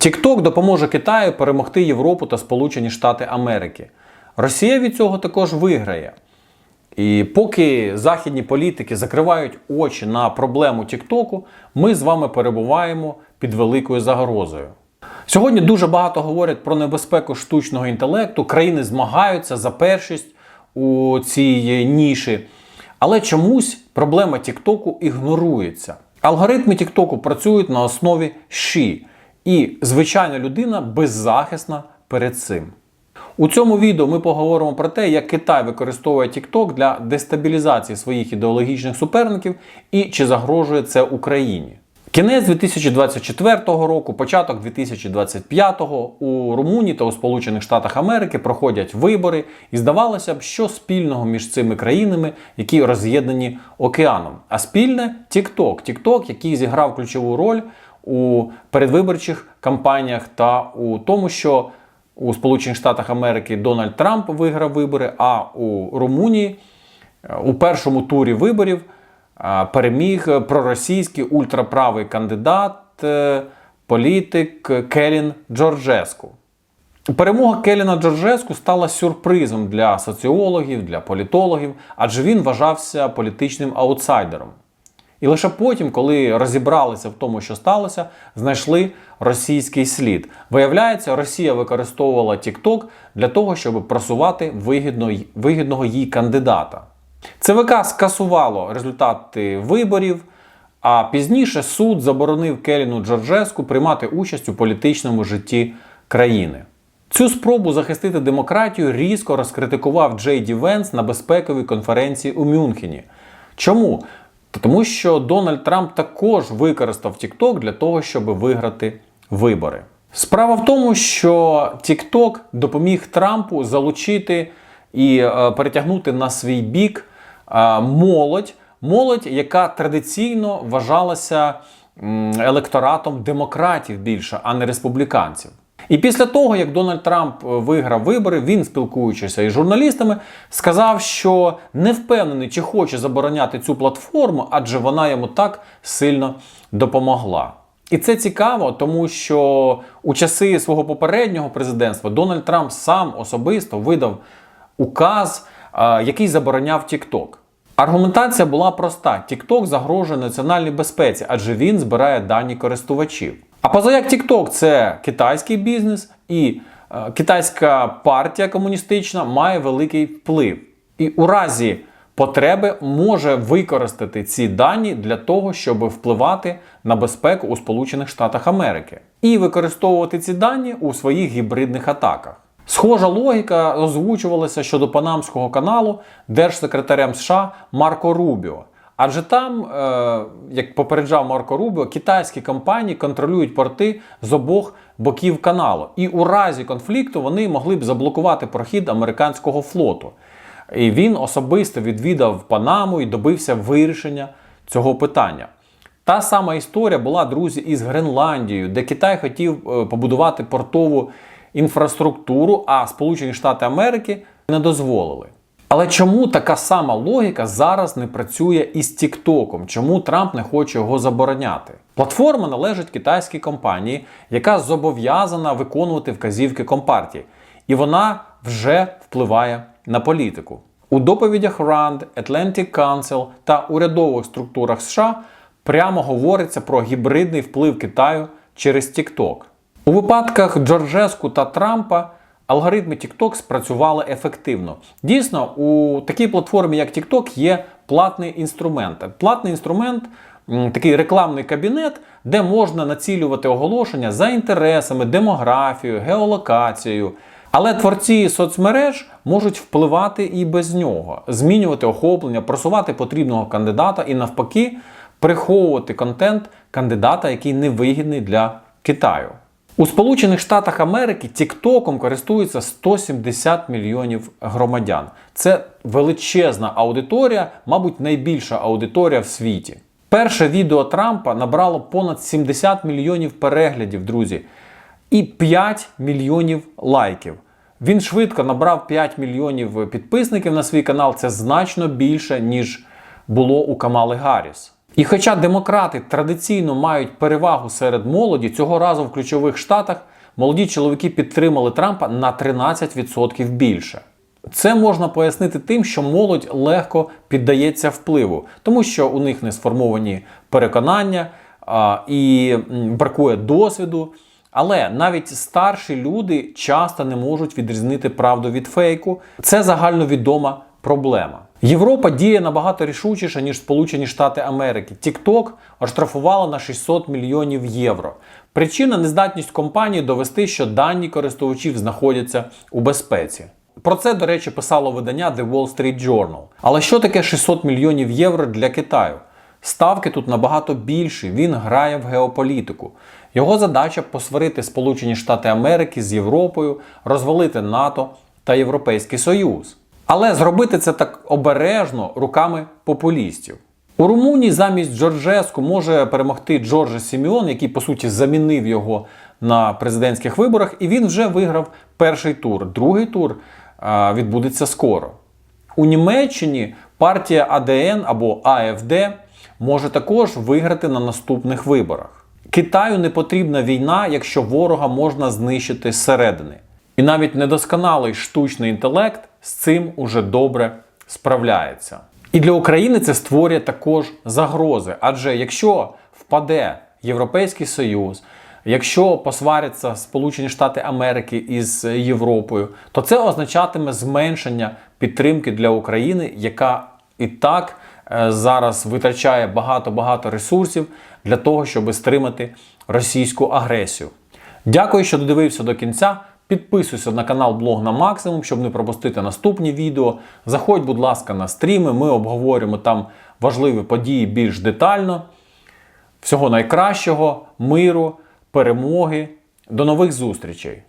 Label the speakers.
Speaker 1: TikTok допоможе Китаю перемогти Європу та Сполучені Штати Америки. Росія від цього також виграє. І поки західні політики закривають очі на проблему Тіктоку, ми з вами перебуваємо під великою загрозою. Сьогодні дуже багато говорять про небезпеку штучного інтелекту. Країни змагаються за першість у цій ніші. Але чомусь проблема Тіктоку ігнорується. Алгоритми Тіктоку працюють на основі ШІ, і звичайна людина беззахисна перед цим. У цьому відео ми поговоримо про те, як Китай використовує TikTok для дестабілізації своїх ідеологічних суперників і чи загрожує це Україні. Кінець 2024 року, початок 2025 у Румунії та у Сполучених Штатах Америки проходять вибори, і здавалося б, що спільного між цими країнами, які роз'єднані океаном. А спільне TikTok. TikTok, який зіграв ключову роль у передвиборчих кампаніях та у тому, що у Сполучених Штатах Америки Дональд Трамп виграв вибори, а у Румунії е, у першому турі виборів е, переміг проросійський ультраправий кандидат, е, політик Келін Джорджеску. Перемога Келіна Джорджеску стала сюрпризом для соціологів, для політологів, адже він вважався політичним аутсайдером. І лише потім, коли розібралися в тому, що сталося, знайшли російський слід. Виявляється, Росія використовувала TikTok для того, щоб просувати вигідно, вигідного їй кандидата. ЦВК скасувало результати виборів, а пізніше суд заборонив Келіну Джорджеску приймати участь у політичному житті країни. Цю спробу захистити демократію різко розкритикував Джей Ді Венс на безпековій конференції у Мюнхені. Чому? Тому що Дональд Трамп також використав TikTok для того, щоб виграти вибори. Справа в тому, що TikTok допоміг Трампу залучити і е, перетягнути на свій бік е, молодь, молодь, яка традиційно вважалася електоратом демократів більше, а не республіканців. І після того, як Дональд Трамп е, виграв вибори, він, спілкуючись із журналістами, сказав, що не впевнений, чи хоче забороняти цю платформу, адже вона йому так сильно допомогла. І це цікаво, тому що у часи свого попереднього президентства Дональд Трамп сам особисто видав указ, е, який забороняв TikTok. Аргументація була проста: TikTok загрожує національній безпеці, адже він збирає дані користувачів. А позаяк TikTok – це китайський бізнес, і е, китайська партія комуністична має великий вплив. І у разі потреби може використати ці дані для того, щоб впливати на безпеку у Сполучених Штатах Америки і використовувати ці дані у своїх гібридних атаках. Схожа логіка озвучувалася щодо Панамського каналу держсекретарем США Марко Рубіо. Адже там, е, як попереджав Марко Рубіо, китайські компанії контролюють порти з обох боків каналу. І у разі конфлікту вони могли б заблокувати прохід американського флоту. І він особисто відвідав Панаму і добився вирішення цього питання. Та сама історія була, друзі, із Гренландією, де Китай хотів е, побудувати портову інфраструктуру, а Сполучені Штати Америки не дозволили. Але чому така сама логіка зараз не працює із Тіктоком? Чому Трамп не хоче його забороняти? Платформа належить китайській компанії, яка зобов'язана виконувати вказівки компартії, і вона вже впливає на політику. У доповідях RAND, Atlantic Council та урядових структурах США прямо говориться про гібридний вплив Китаю через TikTok. У випадках Джорджеску та Трампа алгоритми TikTok спрацювали ефективно. Дійсно, у такій платформі, як TikTok, є платний інструмент. Платний інструмент такий рекламний кабінет, де можна націлювати оголошення за інтересами, демографією, геолокацією. Але творці соцмереж можуть впливати і без нього, змінювати охоплення, просувати потрібного кандидата і навпаки приховувати контент кандидата, який невигідний для Китаю. У Сполучених Штатах Америки Тіктоком користується 170 мільйонів громадян. Це величезна аудиторія, мабуть, найбільша аудиторія в світі. Перше відео Трампа набрало понад 70 мільйонів переглядів, друзі, і 5 мільйонів лайків. Він швидко набрав 5 мільйонів підписників на свій канал. Це значно більше, ніж було у Камали Гарріс. І хоча демократи традиційно мають перевагу серед молоді, цього разу в ключових штатах молоді чоловіки підтримали Трампа на 13% більше. Це можна пояснити тим, що молодь легко піддається впливу, тому що у них не сформовані переконання а, і бракує досвіду. Але навіть старші люди часто не можуть відрізнити правду від фейку. Це загальновідома проблема. Європа діє набагато рішучіше, ніж Сполучені Штати Америки. TikTok оштрафувала на 600 мільйонів євро. Причина нездатність компанії довести, що дані користувачів знаходяться у безпеці. Про це, до речі, писало видання The Wall Street Journal. Але що таке 600 мільйонів євро для Китаю? Ставки тут набагато більші. Він грає в геополітику. Його задача посварити Сполучені Штати Америки з Європою, розвалити НАТО та Європейський Союз. Але зробити це так обережно руками популістів. У Румунії замість Джорджеску може перемогти Джорджа Сіміон, який по суті замінив його на президентських виборах, і він вже виграв перший тур. Другий тур а, відбудеться скоро. У Німеччині партія АДН або АФД може також виграти на наступних виборах. Китаю не потрібна війна, якщо ворога можна знищити зсередини. І навіть недосконалий штучний інтелект з цим уже добре справляється. І для України це створює також загрози. Адже якщо впаде Європейський Союз, якщо посваряться Сполучені Штати Америки із Європою, то це означатиме зменшення підтримки для України, яка і так е, зараз витрачає багато-багато ресурсів для того, щоб стримати російську агресію. Дякую, що додивився до кінця. Підписуйся на канал Блог на максимум, щоб не пропустити наступні відео. Заходь, будь ласка, на стріми. Ми обговорюємо там важливі події більш детально. Всього найкращого, миру, перемоги. До нових зустрічей!